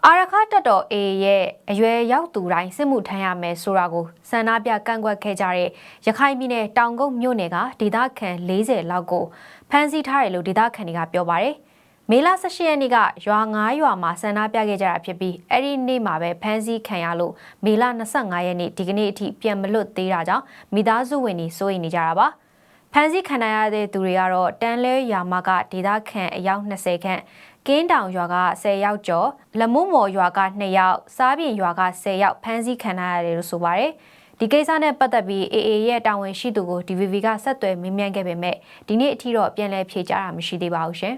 အာရခတက်တော် A ရဲ့အရွယ်ရောက်သူတိုင်းစစ်မှုထမ်းရမယ်ဆိုတာကိုစန္ဒပြကန့်ကွက်ခဲ့ကြတဲ့ရခိုင်ပြည်နယ်တောင်ကုတ်မြို့နယ်ကဒေသခံ40လောက်ကိုဖမ်းဆီးထားတယ်လို့ဒေသခံတွေကပြောပါတယ်။မေလ18ရက်နေ့ကရွာ9ရွာမှာဆန္ဒပြခဲ့ကြတာဖြစ်ပြီးအဲ့ဒီနေ့မှာပဲဖမ်းဆီးခံရလို့မေလ25ရက်နေ့ဒီကနေ့အထိပြန်မလွတ်သေးတာကြောင့်မိသားစုဝင်တွေစိုးရိမ်နေကြတာပါ။ဖမ်းဆီးခံရတဲ့သူတွေကတော့တန်းလဲရွာမကဒေသခံအယောက်20ခန့် ကင်းတောင်ရွာက10ယောက်ကျော်လမုမော်ရွာက2ယောက်စားပြင်ရွာက10ယောက်ဖမ်းဆီးခံရရတယ်လို့ဆိုပါတယ်ဒီကိစ္စနဲ့ပတ်သက်ပြီး AA ရဲ့တာဝန်ရှိသူကို DVB ကဆက်သွယ်မေးမြန်းခဲ့ပေမဲ့ဒီနေ့အထိတော့ပြန်လည်ဖြေကြားတာမရှိသေးပါဘူးရှင်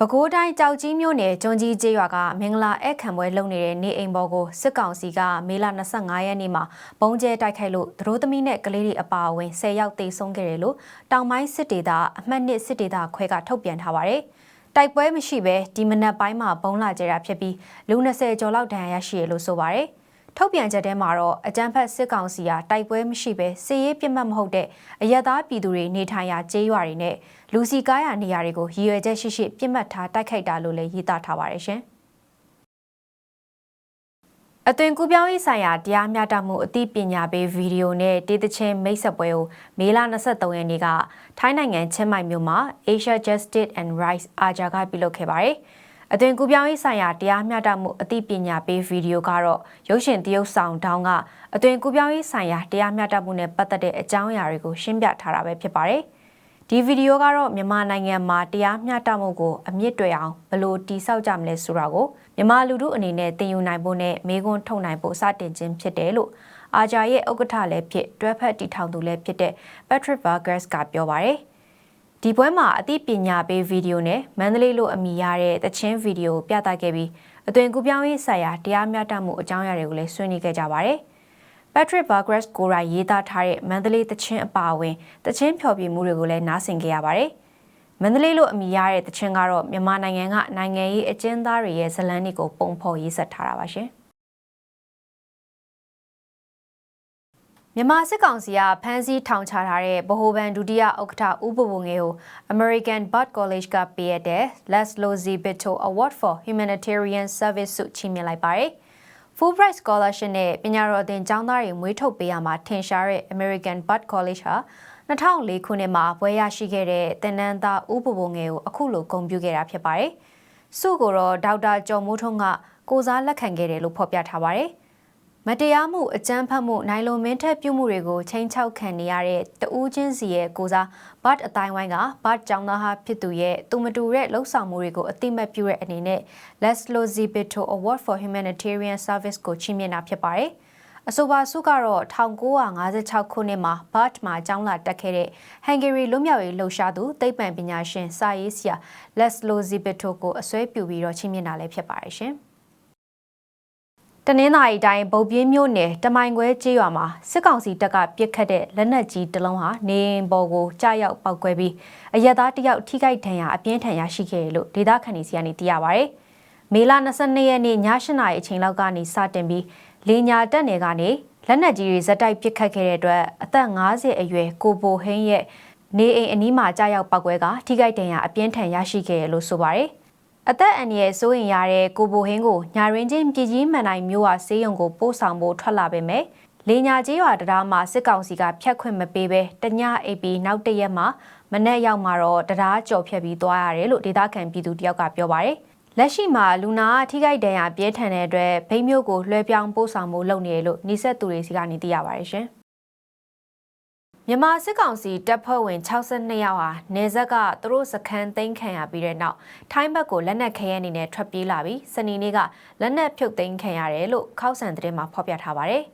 ပဲခူးတိုင်းကြောက်ကြီးမြို့နယ်ကျွန်းကြီးကျေးရွာကမင်္ဂလာဧခံပွဲလုပ်နေတဲ့နေအိမ်ပေါ်ကိုစစ်ကောင်စီကမေလ25ရက်နေ့မှာပုံကျဲတိုက်ခိုက်လို့သတို့သမီးနဲ့ကလေးတွေအပါအဝင်10ယောက်သေဆုံးခဲ့တယ်လို့တောင်ပိုင်းစစ်ဒေသအမှတ်1စစ်ဒေသခွဲကထုတ်ပြန်ထားပါတယ်။တိုက်ပွဲမရှိဘဲဒီမနက်ပိုင်းမှာဘုံလာကြတာဖြစ်ပြီးလူ20ကျော်လောက်ဒဏ်ရာရရှိရလို့ဆိုပါတယ်။ ထုတ်ပြန်ချက်ထဲမှာတော့အကြမ်းဖက်စစ်ကောင်စီဟာတိုက်ပွဲမရှိဘဲစစ်ရေးပြစ်မှတ်မဟုတ်တဲ့အရက်သားပြည်သူတွေနေထိုင်ရာကျေးရွာတွေနဲ့လူစီကားရာနေရာတွေကိုရည်ရွယ်ချက်ရှိရှိပြစ်မှတ်ထားတိုက်ခိုက်တာလို့လည်းရေးသားထားပါတယ်ရှင်အသွင်ကူးပြောင်းရေးဆိုင်ရာတရားမျှတမှုအသိပညာပေးဗီဒီယိုနဲ့တေးသချင်းမိတ်ဆက်ပွဲကိုမေလ23ရက်နေ့ကထိုင်းနိုင်ငံချင်းမိုင်မြို့မှာ Asia Justice and Rights အာဂျာကပြုလုပ်ခဲ့ပါတယ်။ အသွင်ကူးပြောင်းရေးဆိုင်ရာတရားမျှတမှုအသိပညာပေးဗီဒီယိုကတော့ရုပ်ရှင်တရုပ်ဆောင်တောင်းကအသွင်ကူးပြောင်းရေးဆိုင်ရာတရားမျှတမှုနဲ့ပတ်သက်တဲ့အကြောင်းအရာတွေကိုရှင်းပြထားတာပဲဖြစ်ပါတယ်။ဒီဗီဒီယိုကတော့မြန်မာနိုင်ငံမှာတရားမျှတမှုကိုအမြင့်တွေ့အောင်ဘယ်လိုတည်ဆောက်ကြမလဲဆိုတာကိုမြန်မာလူထုအနေနဲ့သင်ယူနိုင်ဖို့နဲ့မေးခွန်းထုတ်နိုင်ဖို့စတင်ခြင်းဖြစ်တယ်လို့အာဂျာရဲ့ဥက္ကဋ္ဌလည်းဖြစ်တွဲဖက်တီထောင်သူလည်းဖြစ်တဲ့ Patrick Vargas ကပြောပါတယ်။ ဒီပွဲမှာအသိပညာပေးဗီဒီယိုနဲ့မန္တလေးလိုအမည်ရတဲ့တချင်းဗီဒီယိုပြသခဲ့ပြီးအသွင်ကူးပြောင်းရေးဆိုင်ရာတရားမျှတမှုအကြောင်းအရာတွေကိုလည်းဆွေးနွေးခဲ့ကြပါတယ်။ Patrick Vargas ကိုရိုင်းရေးသားထားတဲ့မန္တလေးတချင်းအပါအဝင်တချင်းဖျော်ဖြေမှုတွေကိုလည်းနားဆင်ခဲ့ရပါတယ်။မန္တလေးလိုအမည်ရတဲ့တချင်းကတော့မြန်မာနိုင်ငံကနိုင်ငံရေးအကျဉ်းသားတွေရဲ့ဇလန်းတွေကိုပုံဖော်ရေးဆက်ထားတာပါရှင်။ မြန်မာစစ်ကောင်စီကဖမ်းဆီးထောင်ချထားတဲ့ဗဟိုဘဏ်ဒုတိယဥက္ကဋ္ဌဦးဘဘုံငယ်ကို American Bard College ကပေးရတဲ့ Laszlo Zibito Award for Humanitarian Service ဆုချီးမြှင့်လိုက်ပါတယ်။ Fulbright Scholarship နဲ့ပညာတော်သင်ကျောင်းသားတွေမွေးထုတ်ပေးရမှာထင်ရှားတဲ့ American Bard College ဟာ2004ခုနှစ်မှာဘွဲရရှိခဲ့တဲ့သင်တန်းသားဦးဘဘုံငယ်ကိုအခုလိုဂုဏ်ပြုခဲ့တာဖြစ်ပါတယ်။ဆုကိုတော့ဒေါက်တာကျော်မိုးထွန်းကကိုစားလက်ခံခဲ့တယ်လို့ဖော်ပြထားပါတယ်။ မတရားမှုအကြမ်းဖက်မှုနိုင်လိုမင်းထက်ပြုမှုတွေကိုချိန်ချောက်ခံနေရတဲ့တဦးချင်းစီရဲ့ကိုစားဘတ်အတိုင်းဝိုင်းကဘတ်ကျောင်းသားဟာဖြစ်သူရဲ့သူမတူတဲ့လှုပ်ဆောင်မှုတွေကိုအတိမတ်ပြုတဲ့အနေနဲ့ Leslo Zibito Award for Humanitarian Service ကိုချီးမြှင့်တာဖြစ်ပါတယ်။အဆိုပါဆုကတော့1956ခုနှစ်မှာဘတ်မှာကျောင်းလာတက်ခဲ့တဲ့ဟန်ဂေရီလွတ်မြောက်ရေးလှုပ်ရှားသူသိပ္ပံပညာရှင်စာရေးဆရာ Leslo Zibito ကိုအစွဲပြုပြီးတော့ချီးမြှင့်တာလည်းဖြစ်ပါတယ်ရှင်။ တနင်္သာရီတိုင်းဗုတ်ပြင်းမြို့နယ်တမိုင်ခွဲကျေးရွာမှာစစ်ကောင်စီတပ်ကပစ်ခတ်တဲ့လက်နက်ကြီးတစ်လုံးဟာနေအိမ်ပေါ်ကိုကြားရောက်ပောက်ကွဲပြီးအရက်သားတစ်ယောက်ထိခိုက်ဒဏ်ရာအပြင်းထန်ရရှိခဲ့တယ်လို့ဒေသခံတွေစီကနေသိရပါဗျ။မေလ22ရက်နေ့ည8နာရီအချိန်လောက်ကနေစတင်ပြီးလေညာတက်နယ်ကနေလက်နက်ကြီးတွေဇက်တိုက်ပစ်ခတ်ခဲ့တဲ့အတွက်အသက်50အရွယ်ကိုပိုဟင်းရဲ့နေအိမ်အနီးမှာကြားရောက်ပောက်ကွဲကထိခိုက်ဒဏ်ရာအပြင်းထန်ရရှိခဲ့တယ်လို့ဆိုပါတယ်။ အသက်အန္တရာယ်စိုးရင်ရတဲ့ကိုဘိုဟင်းကိုညာရင်းချင်းပြည်ကြီးမှန်တိုင်းမျိုးဝဆေးရုံကိုပို့ဆောင်ဖို့ထွက်လာပေမဲ့လေညာကြီးရွာတရားမှာစစ်ကောင်စီကဖျက်ခွင့်မပေးဘဲတညအိပ်ပြီးနောက်တရက်မှာမနေ့ရောက်မှာတော့တရားကြော်ဖြတ်ပြီးသွားရတယ်လို့ဒေသခံပြည်သူတယောက်ကပြောပါတယ်လက်ရှိမှာလူနာထိခိုက်ဒဏ်ရာပြင်းထန်တဲ့အတွက်ဗိမ်းမျိုးကိုလွှဲပြောင်းပို့ဆောင်ဖို့လုပ်နေတယ်လို့နှိဆက်သူတွေစီကနေသိရပါတယ်ရှင် မြန်မာစစ်ကောင်စီတပ်ဖွဲ့ဝင်62ယောက်ဟာနေဇက်ကသူတို့စခန်းသိမ်းခံရပြီးတဲ့နောက်ထိုင်းဘက်ကိုလက်နက်ခဲယမ်းအနေနဲ့ထွက်ပြေးလာပြီးစနေနေ့ကလက်နက်ဖြုတ်သိမ်းခံရတယ်လို့ခောက်ဆန်သတင်းမှာဖော်ပြထားပါတယ်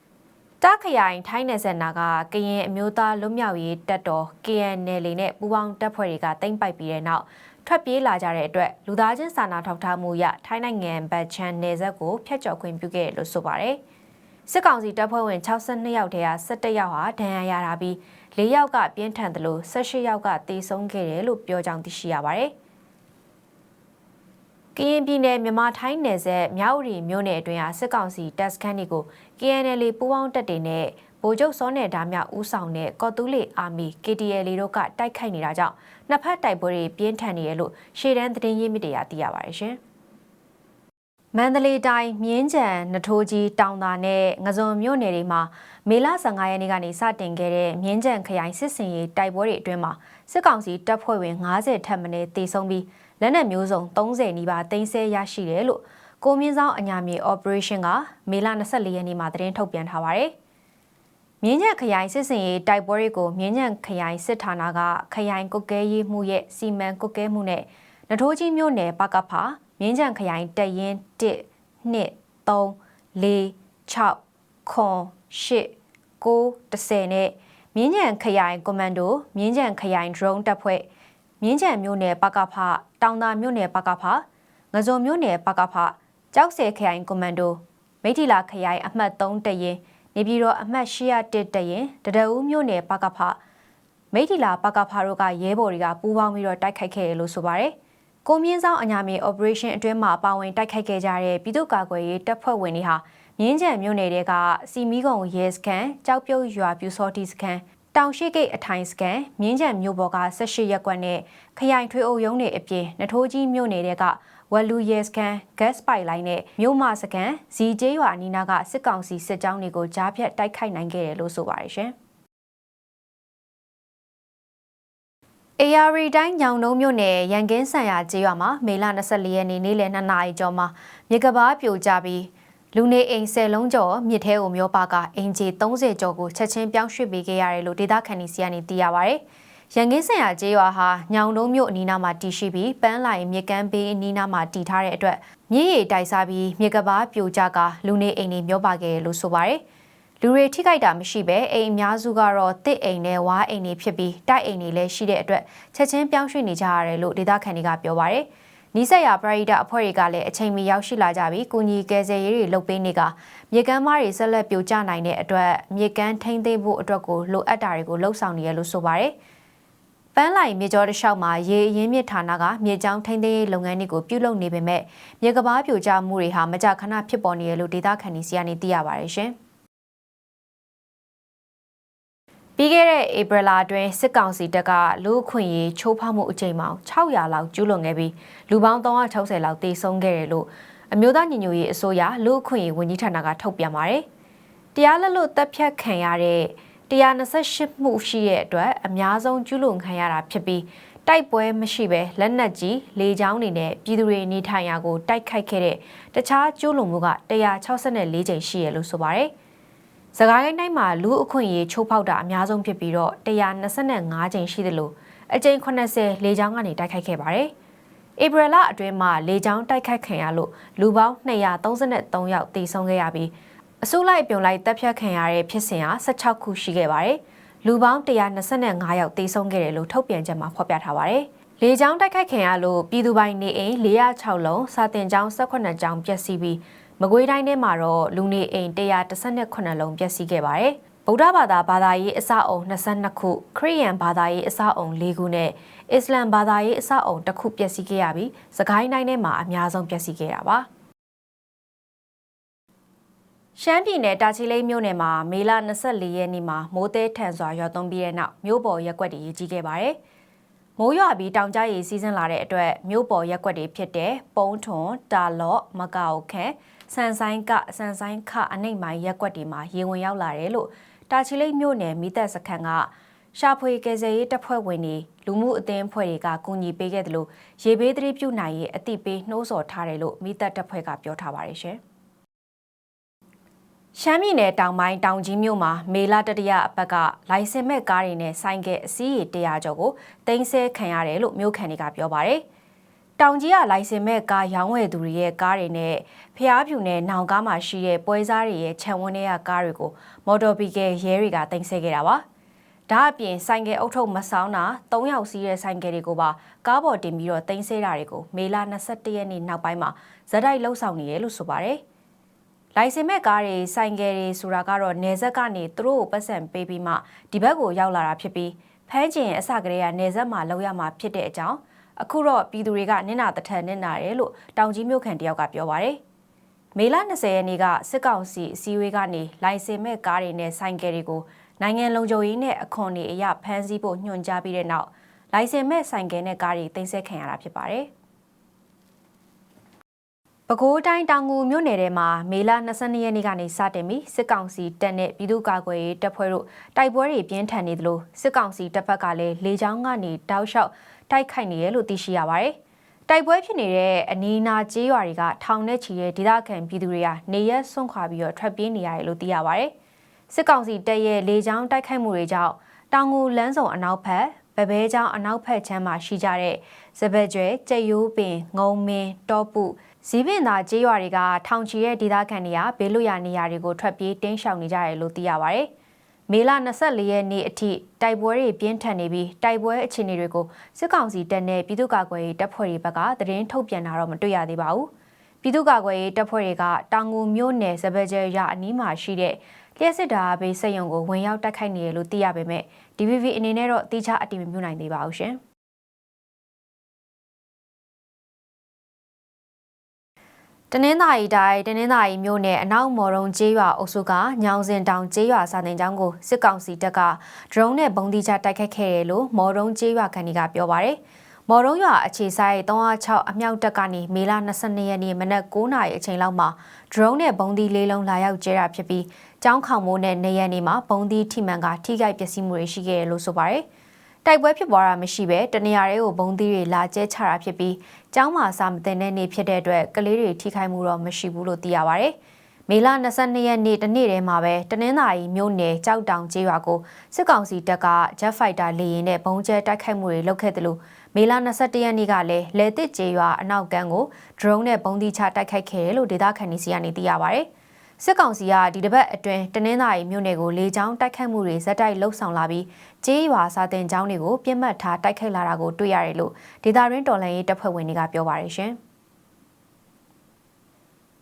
။တားခရိုင်ထိုင်းနယ်စပ်နာကကရင်အမျိုးသားလွတ်မြောက်ရေးတပ်တော် KNL နဲ့ပူးပေါင်းတပ်ဖွဲ့တွေကသိမ်းပိုက်ပြီးတဲ့နောက်ထွက်ပြေးလာကြတဲ့အတွက်လူသားချင်းစာနာထောက်ထားမှုရထိုင်းနိုင်ငံဘတ်ချန်နယ်စပ်ကိုဖျက်ချော်ခွင့်ပြုခဲ့လို့ဆိုပါတယ်။ စစ်ကောင်စီတပ်ဖွဲ့ဝင်62ယောက်တည်းက17ယောက်ဟာဒဏ်ရာရတာပြီး4ယောက်ကပြင်းထန်တယ်လို့18ယောက်ကတေဆုံးခဲ့တယ်လို့ပြောကြောင်းသိရှိရပါတယ်။ကရင်ပြည်နယ်မြန်မာထိုင်းနယ်စပ်မြောက်ဥရီမြို့နယ်အတွင်းဟာစစ်ကောင်စီတပ်စခန်းတွေကို KNL ပူးပေါင်းတပ်တွေနဲ့ဗဗိုလ်ချုပ်စောနယ်ဒါမြဦးဆောင်တဲ့ကော်တူးလီအာမီ KTL တို့ကတိုက်ခိုက်နေတာကြောင့်နှစ်ဖက်တိုက်ပွဲတွေပြင်းထန်နေရလို့ရှေ့တန်းသတင်းရင်းမြစ်တွေကသိရပါတယ်ရှင်။ မန္တလေးတိုင်းမြင်းကြံနထိုးကြီးတောင်သာနဲ့ငဇုံမြို့နယ်တွေမှာမေလ15ရက်နေ့ကနေစတင်ခဲ့တဲ့မြင်းကြံခရိုင်စစ်စင်ရေးတိုက်ပွဲတွေအတွင်းမှာစစ်ကောင်စီတပ်ဖွဲ့ဝင်90ထပ်မံတေဆုံးပြီးလက်နက်မျိုးစုံ30နီးပါးတင်ဆက်ရရှိတယ်လို့ကိုမြင့်ဆောင်အညာမြေ operation ကမေလ24ရက်နေ့မှာသတင်းထုတ်ပြန်ထားပါတယ်။မြင်းညက်ခရိုင်စစ်စင်ရေးတိုက်ပွဲတွေကိုမြင်းညက်ခရိုင်စစ်ဌာနကခရိုင်ကုတ်ကဲရေးမှုရဲ့စီမံကုတ်ကဲမှုနဲ့နထိုးကြီးမြို့နယ်ပကဖာ မြင်းညက်ခရိုင်တရင်1 2 3 4 6ခွန်8 9 10နဲ့မြင်းညံခရိုင်ကွန်မန်ဒိုမြင်းညံခရိုင် drone တပ်ဖွဲ့မြင်းညံမြို့နယ်ပကဖတောင်သာမြို့နယ်ပကဖငဇုံမြို့နယ်ပကဖကြောက်စဲခရိုင်ကွန်မန်ဒိုမိထီလာခရိုင်အမှတ်3တရင်နေပြည်တော်အမှတ်801တရင်တဒအူးမြို့နယ်ပကဖမိထီလာပကဖတို့ကရဲဘော်တွေကပူးပေါင်းပြီးတော့တိုက်ခိုက်ခဲ့တယ်လို့ဆိုပါတယ် ကိုမြင့်ဆောင်အညာမြေ operation အတွင်းမှာပါဝင်တိုက်ခိုက်ခဲ့ကြတဲ့ပြည်သူ့ကာကွယ်ရေးတပ်ဖွဲ့ဝင်တွေဟာမြင်းကြံမြို့နယ်တဲကစီမီကုံရဲစခန်းကြောက်ပြုတ်ရွာပြူစောတီစခန်းတောင်ရှိဂိတ်အထိုင်စကန်မြင်းကြံမြို့ပေါ်က18ရက်ကွက်နဲ့ခရိုင်ထွေအုပ်ရုံးတွေအပြင်နထိုးကြီးမြို့နယ်တဲကဝက်လူရဲစကန်ဂတ်ပိုက်လိုင်းနဲ့မြို့မစကန်ဇီကျေးရွာအနီးနားကစစ်ကောင်စီစစ်ကြောင်းတွေကိုကြားဖြတ်တိုက်ခိုက်နိုင်ခဲ့တယ်လို့ဆိုပါတယ်ရှင်။ AR တိုင်းညောင်နှုံးမြို့နယ်ရန်ကင်းဆန်ရကျေးရွာမှာမေလ24ရက်နေ့နေ့လယ်2နာရီကျော်မှာမြေကဘာပြိုကျပြီးလူနေအိမ်10လုံးကျော်မြစ်ထဲကိုမျောပါကအင်ဂျီ30ကျော်ကိုချက်ချင်းပြောင်းရွှေ့ပေးခဲ့ရတယ်လို့ဒေသခံတွေစီကနေသိရပါဗျ။ရန်ကင်းဆန်ရကျေးရွာဟာညောင်တုံးမြို့အနီးနားမှာတည်ရှိပြီးပန်းလိုင်မြစ်ကမ်းဘေးအနီးနားမှာတည်ထားတဲ့အတွက်မြစ်ရည်တိုက်စားပြီးမြစ်ကဘာပြိုကျကလူနေအိမ်တွေမျောပါခဲ့လို့ဆိုပါရယ်။ လူတွေထိခိုက်တာမရှိပဲအိမ်အများစုကတော့တစ်အိမ်နဲ့ဝါးအိမ်တွေဖြစ်ပြီးတိုက်အိမ်တွေလည်းရှိတဲ့အတွက်ချက်ချင်းပြောင်းရွှေ့နေကြရတယ်လို့ဒေသခံတွေကပြောပါရယ်။နီးစက်ရပရိဒအဖွဲ့တွေကလည်းအချိန်မီရောက်ရှိလာကြပြီးကုညီကယ်ဆယ်ရေးတွေလုပ်ပေးနေကမြေကမ်းမတွေဆက်လက်ပြိုကျနိုင်တဲ့အတွက်မြေကမ်းထိမ့်သိမ်းဖို့အတွက်ကိုလိုအပ်တာတွေကိုလှုံ့ဆော်နေရလို့ဆိုပါတယ်။ပန်းလိုက်မြေကျော်တစ်လျှောက်မှာရေအရင်းမြစ်ဌာနကမြေကြောင်းထိန်းသိမ်းရေးလုပ်ငန်းတွေကိုပြုလုပ်နေပေမဲ့မြေကဘာပြိုကျမှုတွေဟာမကြာခဏဖြစ်ပေါ်နေရလို့ဒေသခံတွေစီကနေသိရပါတယ်ရှင်။ ပြီးခဲ့တဲ့ဧပြီလအတွင်းစစ်ကောင်စီတပ်ကလူအခွင့်ရေးချိုးဖောက်မှုအကြိမ်ပေါင်း600လောက်ကျူးလွန်ခဲ့ပြီးလူပေါင်း360လောက်တေဆုံးခဲ့တယ်လို့အမျိုးသားညီညွတ်ရေးအစိုးရလူအခွင့်ရေးဝန်ကြီးဌာနကထုတ်ပြန်ပါတယ်။တရားလက်လွတ်တပ်ဖြတ်ခံရတဲ့128မှုရှိတဲ့အတွက်အများဆုံးကျူးလွန်ခံရတာဖြစ်ပြီးတိုက်ပွဲမရှိဘဲလက်နက်ကြီးလေကြောင်းတွေနဲ့ပြည်သူတွေနေထိုင်ရာကိုတိုက်ခိုက်ခဲ့တဲ့တခြားကျူးလွန်မှုက164ကြိမ်ရှိရလို့ဆိုပါတယ်။။ စကိုင်းတိုင်းမှာလူအခွင့်အရေးချိုးဖောက်တာအများဆုံးဖြစ်ပြီးတော့125ကြိမ်ရှိတယ်လို့အကြိမ်80လေကြောင်းကနေတိုက်ခိုက်ခဲ့ပါတယ်။ဧပြီလအတွင်းမှာလေကြောင်းတိုက်ခိုက်ခံရလို့လူပေါင်း233ယောက်သေဆုံးခဲ့ရပြီးအစုလိုက်ပြုံလိုက်တပ်ဖြတ်ခံရတဲ့ဖြစ်စဉ်ဟာ16ခုရှိခဲ့ပါတယ်။လူပေါင်း125ယောက်သေဆုံးခဲ့တယ်လို့ထုတ်ပြန်ချက်မှာဖော်ပြထားပါတယ်။လေကြောင်းတိုက်ခိုက်ခံရလို့ပြည်သူပိုင်နေအိမ်406လုံးစာတင်ကျောင်း18ကျောင်းပျက်စီးပြီး မကွေးတိုင်းထဲမှာတော့လူနေအိမ်118လုံးပျက်စီးခဲ့ပါတယ်။ဗုဒ္ဓဘာသာဘာသာရေးအစအုံ22ခုခရစ်ယာန်ဘာသာရေးအစအုံ4ခုနဲ့အစ္စလမ်ဘာသာရေးအစအုံတစ်ခုပျက်စီးခဲ့ရပြီးစကိုင်းတိုင်းထဲမှာအများဆုံးပျက်စီးခဲ့တာပါ။ရှမ်းပြည်နယ်တာချီလိတ်မြို့နယ်မှာမေလ24ရက်နေ့မှာမိုးတဲထန်စွာရွာသွန်းပြီးတဲ့နောက်မြို့ပေါ်ရက်ွက်တွေရေးကြီးခဲ့ပါတယ်။မိုးရွာပြီးတောင်ကြားရေစီးဆင်းလာတဲ့အတွက်မြို့ပေါ်ရက်ွက်တွေဖြစ်တဲ့ပုံးထွန်တာလော့မကောက်ခဲ ဆန်ဆိုင်ကဆန်ဆိုင်ခအနိမ့်မိုင်းရက်ွက်တွေမှာရေဝင်ရောက်လာတယ်လို့တာချီလိတ်မြို့နယ်မိသက်စခန်းကရှာဖွေကယ်ဆယ်ရေးတပ်ဖွဲ့ဝင်တွေလူမှုအသင်းအဖွဲ့တွေကကူညီပေးခဲ့တယ်လို့ရေဘေးသတိပြုနိုင်ရေးအသိပေးနှိုးဆော်ထားတယ်လို့မိသက်တပ်ဖွဲ့ကပြောထားပါတယ်ရှင်။ရှမ်းပြည်နယ်တောင်ပိုင်းတောင်ကြီးမြို့မှာမေလတတရအပတ်ကလိုင်စင်မဲ့ကားတွေနဲ့ဆိုင်ကယ်အစီးရေ100ကျော်ကိုတင်ဆက်ခံရတယ်လို့မြို့ခံတွေကပြောပါတယ်။ တောင်ကြီးကလိုင်စင်မဲ့ကားရောင်းဝယ်သူတွေရဲ့ကားတွေနဲ့ဖျားဖြူနဲ့နောင်ကားမှာရှိတဲ့ပွဲစားတွေရဲ့ခြံဝန်းထဲကကားတွေကိုမော်တော်ဘီကယ်ရဲတွေကတင်ဆက်ခဲ့တာပါ။ဒါအပြင်ဆိုင်ကယ်အုပ်ထုပ်မဆောင်တာ၃ယောက်စီးတဲ့ဆိုင်ကယ်တွေကိုပါကားပေါ်တင်ပြီးတော့တင်ဆက်တာတွေကိုမေလ22ရက်နေ့နောက်ပိုင်းမှာဇက်တိုက်လှုပ်ဆောင်နေရလို့ဆိုပါတယ်။လိုင်စင်မဲ့ကားတွေဆိုင်ကယ်တွေဆိုတာကတော့နေဆက်ကနေသူတို့ကိုပတ်စံပေးပြီးမှဒီဘက်ကိုရောက်လာတာဖြစ်ပြီးဖမ်းကျင်အစကတည်းကနေဆက်မှာလောက်ရမှာဖြစ်တဲ့အကြောင်း အခုတော့ပြည်သူတွေကနင့်နာတထန်နင့်နာတယ်လို့တောင်ကြီးမြို့ခံတယောက်ကပြောပါတယ်မေလ20ရက်နေ့ကစစ်ကောင်စီအစည်းအဝေးကနေလိုင်စင်မဲ့ကားတွေနဲ့ဆိုင်ကယ်တွေကိုနိုင်ငံလုံခြုံရေးနဲ့အခွန်တွေအရဖမ်းဆီးဖို့ညွှန်ကြားပြီးတဲ့နောက်လိုင်စင်မဲ့ဆိုင်ကယ်နဲ့ကားတွေတင်ဆက်ခံရတာဖြစ်ပါတယ်။ပဲခူးတိုင်းတောင်ငူမြို့နယ်ထဲမှာမေလ22ရက်နေ့ကနေစတင်ပြီးစစ်ကောင်စီတပ်နဲ့ပြည်သူ့ကာကွယ်ရေးတပ်ဖွဲ့တို့တိုက်ပွဲတွေပြင်းထန်နေသလိုစစ်ကောင်စီတပ်ဖက်ကလည်းလေကြောင်းကနေတောက်လျှောက် တိုက်ခိုက်နေရလို့သိရှိရပါတယ်။တိုက်ပွဲဖြစ်နေတဲ့အနီးအနားကျေးရွာတွေကထောင်နဲ့ချီတဲ့ဒေသခံပြည်သူတွေဟာနေရက်ဆွန့်ခွာပြီးတော့ထွက်ပြေးနေရတယ်လို့သိရပါတယ်။စစ်ကောင်စီတပ်ရဲ့လေကြောင်းတိုက်ခိုက်မှုတွေကြောင့်တောင်ငူလမ်းဆောင်အနောက်ဘက်ဗဘဲချောင်းအနောက်ဘက်ချမ်းမှာရှိကြတဲ့စပက်ကျွဲကြက်ရိုးပင်ငုံမင်းတောပုဇီးပင်သာကျေးရွာတွေကထောင်ချီရဲ့ဒေသခံတွေကဘေးလွတ်ရာနေရာတွေကိုထွက်ပြေးတင်းရှောင်နေကြတယ်လို့သိရပါဗျ။ မေလ24ရက်နေ့အထိတိုက်ပွဲတွေပြင်းထန်နေပြီးတိုက်ပွဲအခြေအနေတွေကိုစစ်ကောင်စီတပ်နဲ့ပြည်သူ့ကာကွယ်ရေးတပ်ဖွဲ့တွေဘက်ကသတင်းထုတ်ပြန်တာတော့မတွေ့ရသေးပါဘူး။ပြည်သူ့ကာကွယ်ရေးတပ်ဖွဲ့တွေကတောင်ငူမြို့နယ်စပယ်ကျဲရအနီးမှာရှိတဲ့လျှက်စစ်ဓာတ်ဘေးစက်ရုံကိုဝင်ရောက်တိုက်ခိုက်နေတယ်လို့သိရပေမဲ့ DVV အနေနဲ့တော့တိကျအတည်မပြုနိုင်သေးပါဘူးရှင်။ တနင်္သာရီတိုင်းတနင်္သာရီမြို့နယ်အနောက်မော်ရုံကျေးရွာအုပ်စုကညောင်စင်တောင်ကျေးရွာစာတင်ကျောင်းကိုစစ်ကောင်စီတပ်ကဒရုန်းနဲ့ပုံသီးချတိုက်ခတ်ခဲ့တယ်လို့မော်ရုံကျေးရွာခံတွေကပြောပါရယ်မော်ရုံရွာအခြေဆိုင်306အမြောက်တပ်ကနေမေလ22ရက်နေ့မနက်9:00နာရီအချိန်လောက်မှာဒရုန်းနဲ့ပုံသီးလေးလုံးလာရောက်ကျဲတာဖြစ်ပြီးကျောင်းခေါမိုးနဲ့နေရက်နေ့မှာပုံသီးထိမှန်ကထိခိုက်ပျက်စီးမှုတွေရှိခဲ့တယ်လို့ဆိုပါရယ် တိုက်ပွဲဖြစ်ပွားတာမရှိဘဲတနေရာတွေကိုဘုံသီးတွေလာကျဲချတာဖြစ်ပြီးကျောင်းမှာစာမတင်တဲ့နေ့ဖြစ်တဲ့အတွက်ကလေးတွေထိခိုက်မှုတော့မရှိဘူးလို့သိရပါဗျ။မေလ22ရက်နေ့တနေ့တည်းမှာပဲတနင်္သာရီမြို့နယ်ကြောက်တောင်ကျေးရွာကိုစစ်ကောင်စီတပ်က Jet Fighter လေယာဉ်နဲ့ဘုံကျဲတိုက်ခိုက်မှုတွေလုပ်ခဲ့တယ်လို့မေလ22ရက်နေ့ကလည်းလေတစ်ကျေးရွာအနောက်ကန်းကို drone နဲ့ဘုံသီးချတိုက်ခိုက်ခဲ့တယ်လို့ဒေသခံတွေစီကနေသိရပါဗျ။ စစ်ကောင်စီကဒီတစ်ပတ်အတွင်းတနင်္သာရီမြို့နယ်ကိုလေကြောင်းတိုက်ခိုက်မှုတွေဇက်တိုက်လှုပ်ဆောင်လာပြီးကျေးရွာစာတင်ကျောင်းတွေကိုပြစ်မှတ်ထားတိုက်ခိုက်လာတာကိုတွေ့ရတယ်လို့ဒေတာရင်းတော်လှန်ရေးတပ်ဖွဲ့ဝင်တွေကပြောပါရရှင်။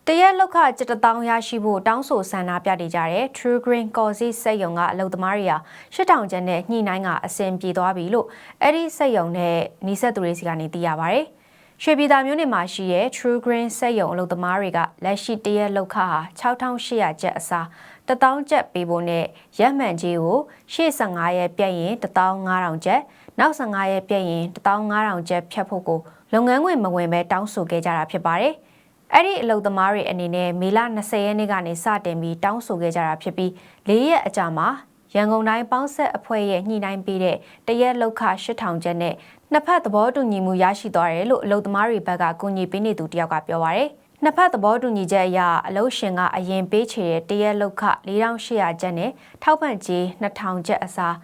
တရက်လောက်ခကြတတောင်းရရှိဖို့တောင်းဆိုဆန္ဒပြနေကြတဲ့ True Green ကော်စီစက်ယုံကအလုပ်သမားတွေက8000ကျပ်နဲ့ညှိနှိုင်းကအဆင်ပြေသွားပြီလို့အဲ့ဒီစက်ယုံနဲ့နီးစပ်သူတွေစီကနေသိရပါဗျ။ ရွှေပြည်သာမြို့နယ်မှာရှိတဲ့ True Green စက်ရုံအလုပ်သမားတွေကလက်ရှိတရက်လောက်ခဟာ6800ကျပ်အစား1000ကျပ်ပေးဖို့နဲ့ရက်မှန်ကြီးကိုရှေ့15ရက်ပြည့်ရင်15000ကျပ်နောက်15ရက်ပြည့်ရင်15000ကျပ်ဖြတ်ဖို့ကိုလုပ်ငန်းခွင်မဝင်ပဲတောင်းဆိုခဲ့ကြတာဖြစ်ပါတယ်။အဲ့ဒီအလုပ်သမားတွေအနေနဲ့မေလ20ရက်နေ့ကနေစတင်ပြီးတောင်းဆိုခဲ့ကြတာဖြစ်ပြီး၄ရက်အကြာမှာရန်ကုန်တိုင်းပေါင်းဆက်အဖွဲ့ရဲ့ညှိနှိုင်းပေးတဲ့တရက်လောက်ခ8000ကျပ်နဲ့ နှစ်ဖက်သဘောတူညီမှုရရှိသွားတယ်လို့အလုပ်သမားတွေဘက်ကကူညီပေးနေသူတယောက်ကပြောပါရယ်နှစ်ဖက်သဘောတူညီချက်အရအလုပ်ရှင်ကအရင်ပေးချေတဲ့တရက်လောက်ခ4800ကျပ်နဲ့ထောက်ပံ့ကြေး2000ကျပ်အစား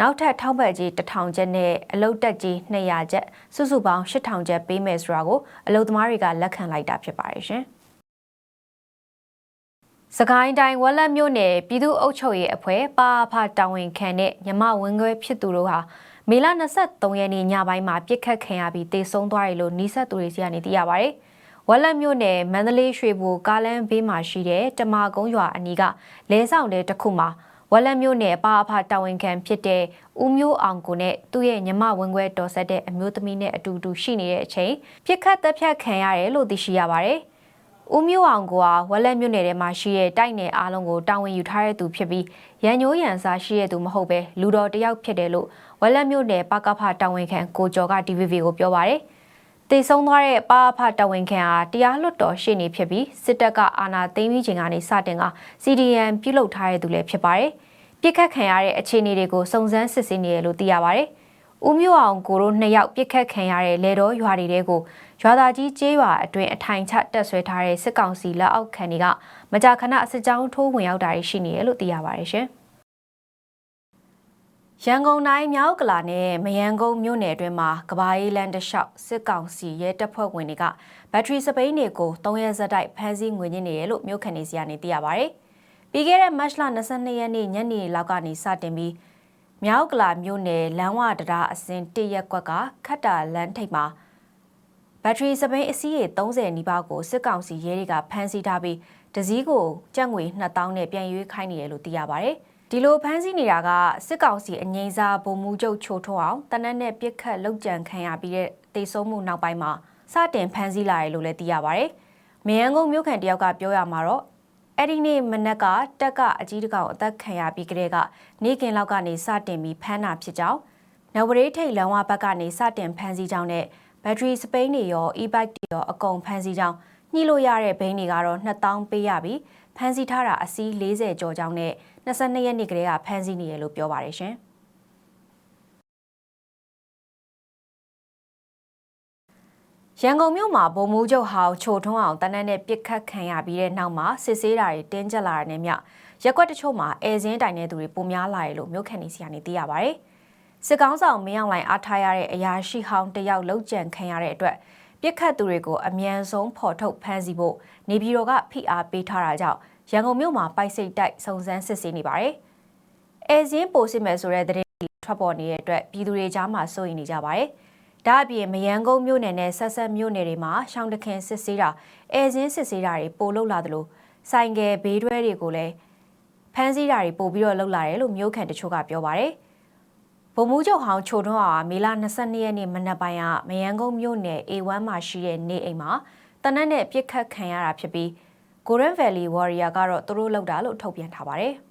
နောက်ထပ်ထောက်ပံ့ကြေး1000ကျပ်နဲ့အလုပ်တက်ကြေး200ကျပ်စုစုပေါင်း8000ကျပ်ပေးမယ်ဆိုတာကိုအလုပ်သမားတွေကလက်ခံလိုက်တာဖြစ်ပါတယ်ရှင်စကိုင်းတိုင်းဝက်လက်မြို့နယ်ပြည်သူ့အုပ်ချုပ်ရေးအဖွဲ့ပါဖတာဝန်ခံတဲ့မြမဝင်းခွဲဖြစ်သူတို့ဟာ မေလ23ရက်နေ့ညပိုင်းမှာပြစ်ခတ်ခံရပြီးတေဆုံးသွားတယ်လို့နီးစပ်သူတွေစီကနေသိရပါဗျ။ဝက်လက်မြို့နယ်မန္တလေးရွှေဘိုကားလမ်းဘေးမှာရှိတဲ့တမာကုန်းရွာအနီးကလဲဆောင်တဲ့တစ်ခုမှာဝက်လက်မြို့နယ်ပါအဖတာဝန်ခံဖြစ်တဲ့ဦးမျိုးအောင်ကိုနဲ့သူ့ရဲ့ညီမဝင်းခွဲတော်ဆက်တဲ့အမျိုးသမီးနဲ့အတူတူရှိနေတဲ့အချိန်ပြစ်ခတ်တပ်ဖြတ်ခံရတယ်လို့သိရှိရပါတယ်။ ဦးမျိုးအောင်ကဝက်လက်မြို့နယ်ထဲမှာရှိတဲ့တိုက်နယ်အားလုံးကိုတာဝန်ယူထားတဲ့သူဖြစ်ပြီးရန်ညိုးရန်စားရှိတဲ့သူမဟုတ်ပဲလူတော်တယောက်ဖြစ်တယ်လို့ဝက်လက်မြို့နယ်ပကဖတာဝန်ခံကိုကျော်က DVB ကိုပြောပါတယ်။တေဆုံးသွားတဲ့ပါဖတာဝန်ခံဟာတရားလွတ်တော်ရှေ့နေဖြစ်ပြီးစစ်တပ်ကအာဏာသိမ်းပြီးချိန်ကနေစတင်က CDN ပြုလုပ်ထားတဲ့သူလည်းဖြစ်ပါတယ်။ပြစ်ခတ်ခံရတဲ့အခြေအနေတွေကိုစုံစမ်းစစ်ဆေးနေတယ်လို့သိရပါတယ်။ဦးမျိုးအောင်ကိုတို့နှစ်ယောက်ပြစ်ခတ်ခံရတဲ့လေတော်ရွာတွေကို ရွာသားကြီးကျေးရွာအတွင်းအထိုင်ချတက်ဆွဲထားတဲ့စစ်ကောင်စီလက်အောက်ခံတွေကမကြာခဏစစ်ကြောင်းထိုးဝင်ရောက်တာရှိနေတယ်လို့သိရပါတယ်ရှင်။ရန်ကုန်တိုင်းမြောက်ကလာနဲ့မယန်းကုန်းမြို့နယ်အတွင်းမှာကဘာအေးလန်တလျှောက်စစ်ကောင်စီရဲတပ်ဖွဲ့ဝင်တွေကဘက်ထရီစပိန်တွေကို၃ရက်ဆက်တိုက်ဖမ်းဆီးငွေညှစ်နေတယ်လို့မြို့ခံတွေစီကနေသိရပါတယ်။ပြီးခဲ့တဲ့မတ်လ22ရက်နေ့ညနေလောက်ကနေစတင်ပြီးမြောက်ကလာမြို့နယ်လမ်းဝတရားအစင်တရက်ကွက်ကခတ်တာလမ်းထိပ်မှာ ဘက်ထရီစပိန်အစီးရေ30နီးပါးကိုစစ်ကောင်စီရဲတွေကဖမ်းဆီးထားပြီးတစည်းကိုကြက်ငွေ2000နဲ့ပြန်ရွေးခိုင်းနေတယ်လို့သိရပါဗျ။ဒီလိုဖမ်းဆီးနေတာကစစ်ကောင်စီအငိမ့်စားဗိုလ်မှူးချုပ်ချိုထွန်းအောင်တနက်နဲ့ပြစ်ခတ်လောက်ကြံခံရပြီးတဲ့တေဆုံးမှုနောက်ပိုင်းမှာစတင်ဖမ်းဆီးလာတယ်လို့လည်းသိရပါဗျ။မမယန်းကုန်းမြို့ခံတယောက်ကပြောရမှာတော့အဲ့ဒီနေ့မနက်ကတက်ကအကြီးတကောင်အသက်ခံရပြီးကတည်းကနေ့ကင်လောက်ကနေစတင်ပြီးဖမ်းတာဖြစ်ကြောင်းနဝရေးထိတ်လမ်းဝဘက်ကနေစတင်ဖမ်းဆီးကြောင်းနဲ့ ဘက်ထရီစပိန်တွေရော e-bike တွေရောအကုန်ဖမ်းဆီးကြောင်းညှိလို့ရတဲ့ဘိန်းတွေကတော့2000ပေးရပြီးဖမ်းဆီးထားတာအစီး40ကျော်ကြောင်းနဲ့22ရက်နေ့ကလေးကဖမ်းဆီးနေရလို့ပြောပါတယ်ရှင်။ရန်ကုန်မြို့မှာဗိုလ်မှူးချုပ်ဟောင်းချိုထွန်းအောင်တနက်နဲ့ပြစ်ခတ်ခံရပြီးတဲ့နောက်မှာစစ်ဆေးတာတွေတင်းကျပ်လာတဲ့နဲ့မြရက်ကွက်တချို့မှာအဲစင်းတိုင်တဲ့သူတွေပုံများလာတယ်လို့မြို့ခံနေစီကနေသိရပါဗျ။ စစ်ကောင်းဆောင်မင်းအောင်လှိုင်အားထားရတဲ့အရာရှိဟောင်းတယောက်လောက်ကျန်ခံရတဲ့အတွက်ပြစ်ခတ်သူတွေကိုအ мян ဆုံးဖော်ထုတ်ဖမ်းဆီးဖို့နေပြည်တော်ကဖိအားပေးထားတာကြောင့်ရန်ကုန်မြို့မှာပိုက်စိတ်တိုက်စုံစမ်းစစ်ဆေးနေပါတယ်။အဲစင်းပိုစစ်မယ်ဆိုတဲ့သတင်းတွေထွက်ပေါ်နေတဲ့အတွက်ပြည်သူတွေကြားမှာစိုးရိမ်နေကြပါတယ်။ဒါအပြင်မယန်းကုန်းမြို့နယ်နဲ့ဆက်ဆက်မြို့နယ်တွေမှာရှောင်းတခင်စစ်ဆေးတာအဲစင်းစစ်ဆေးတာတွေပိုလုပ်လာသလိုဆိုင်ကယ်ဘေးတွဲတွေကိုလည်းဖမ်းဆီးတာတွေပို့ပြီးတော့လုပ်လာတယ်လို့မြို့ခံတချို့ကပြောပါတယ်။ ဗိုလ်မှူးချုပ်ဟောင်းချိုထွန်းဟာမေလ22ရက်နေ့မနက်ပိုင်းကမယန်းကုန်းမြို့နယ် A1 မှာရှိတဲ့နေအိမ်မှာတနက်နဲ့ပြစ်ခတ်ခံရတာဖြစ်ပြီး Golden Valley Warrior ကတော့သူတို့လောက်တာလို့ထုတ်ပြန်ထားပါတယ်။